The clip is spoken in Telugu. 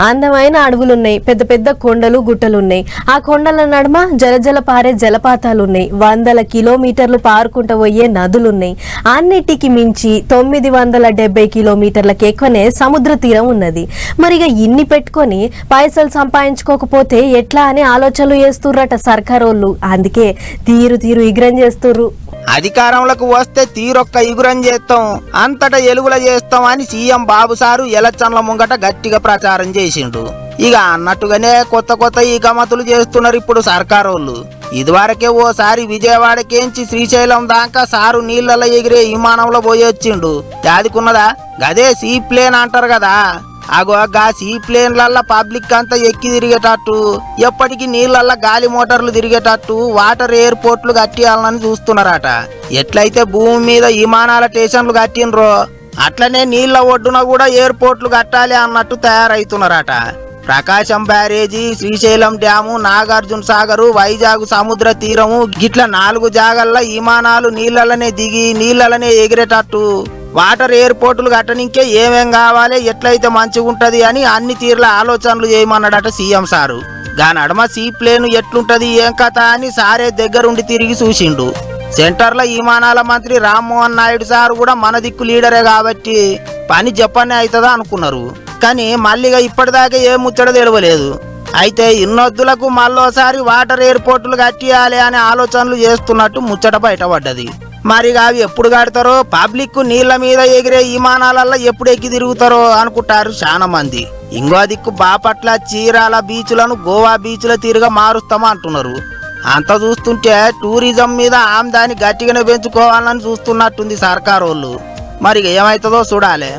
అందమైన అడవులున్నాయి. పెద్ద పెద్ద కొండలు గుట్టలున్నాయి. ఆ కొండల నడుమ జలజల పారే జలపాతాలు ఉన్నాయి వందల కిలోమీటర్లు పారుకుంటూ పోయే నదులున్నాయి. అన్నిటికి మించి తొమ్మిది వందల డెబ్బై కిలోమీటర్లకు ఎక్కువనే సముద్ర తీరం ఉన్నది. మరి ఇన్ని పెట్టుకొని పైసలు సంపాదించుకోకపోతే ఎట్లా అని ఆలోచనలు చేస్తుర్రట సర్కారోళ్ళు. అందుకే తీరు తీరు ఇగ్రం చేస్తుర్రు. అధికారంలోకి వస్తే తీరొక్క ఇగురం చేస్తాం. అంతటా ఎలుగుల చేస్తాం అని సీఎం బాబు సారు ఎలక్షన్ల ముంగట గట్టిగా ప్రచారం చేసిండు. ఇక అన్నట్టుగానే కొత్త కొత్త ఈ గమతులు చేస్తున్నారు ఇప్పుడు సర్కారోళ్ళు. ఇదివరకే ఓసారి విజయవాడకేంచి శ్రీశైలం దాకా సారు నీళ్ళలో ఎగిరే విమానంలో పోయి వచ్చిండు యాదికున్నదా? గదే సీ ప్లేన్ అంటారు కదా. అగో గా సీ పబ్లిక్ అంతా ఎక్కి తిరిగేటట్టు ఎప్పటికీ నీళ్ళల్ల గాలి మోటార్లు తిరిగేటట్టు వాటర్ ఎయిర్పోర్ట్లు కట్టియాలని చూస్తున్నారట. ఎట్లయితే భూమి మీద విమానాల స్టేషన్లు కట్టినరో అట్లనే నీళ్ళ ఒడ్డున కూడా ఎయిర్పోర్ట్లు కట్టాలి అన్నట్టు తయారైతున్నారట. ప్రకాశం బ్యారేజీ శ్రీశైలం డ్యాము నాగార్జున సాగరు వైజాగ్ సముద్ర తీరము గిట్ల నాలుగు జాగల్ల విమానాలు నీళ్ళలనే దిగి నీళ్ళలనే ఎగిరేటట్టు వాటర్ ఎయిర్పోర్టులు కట్టనికే ఏమేం కావాలి ఎట్లయితే మంచిగుంటది అని అన్ని తీర్ల ఆలోచనలు చేయమన్నాడట సీఎం సారు. గా నడమ సీ ప్లేన్ ఎట్లుంటది ఏం కథ అని సారే దగ్గరుండి తిరిగి చూసిండు. సెంటర్లో విమానాల మంత్రి రామ్మోహన్ నాయుడు సార్ కూడా మన దిక్కు లీడరే కాబట్టి పని చెప్పనే అవుతుందా అనుకున్నారు. కానీ మళ్ళీగా ఇప్పటిదాకా ఏ ముచ్చట తెలియలేదు అయితే ఇన్నొద్దులకు మళ్ళోసారి వాటర్ ఎయిర్పోర్టులు కట్టియాలి అనే ఆలోచనలు చేస్తున్నట్టు ముచ్చట బయటపడ్డది. మరి అవి ఎప్పుడు కడతారో పబ్లిక్ నీళ్ళ మీద ఎగిరే విమానాలల్లో ఎప్పుడు ఎక్కి తిరుగుతారో అనుకుంటారు చాలా మంది. ఇంకో దిక్కు బాపట్ల చీరాల బీచ్లను గోవా బీచ్ల తీరుగా మారుస్తామా అంటున్నారు. అంత చూస్తుంటే టూరిజం మీద ఆమ్దాని గట్టిగానే పెంచుకోవాలని చూస్తున్నట్టుంది సర్కారోళ్ళు. మరి ఏమవుతుందో చూడాలి.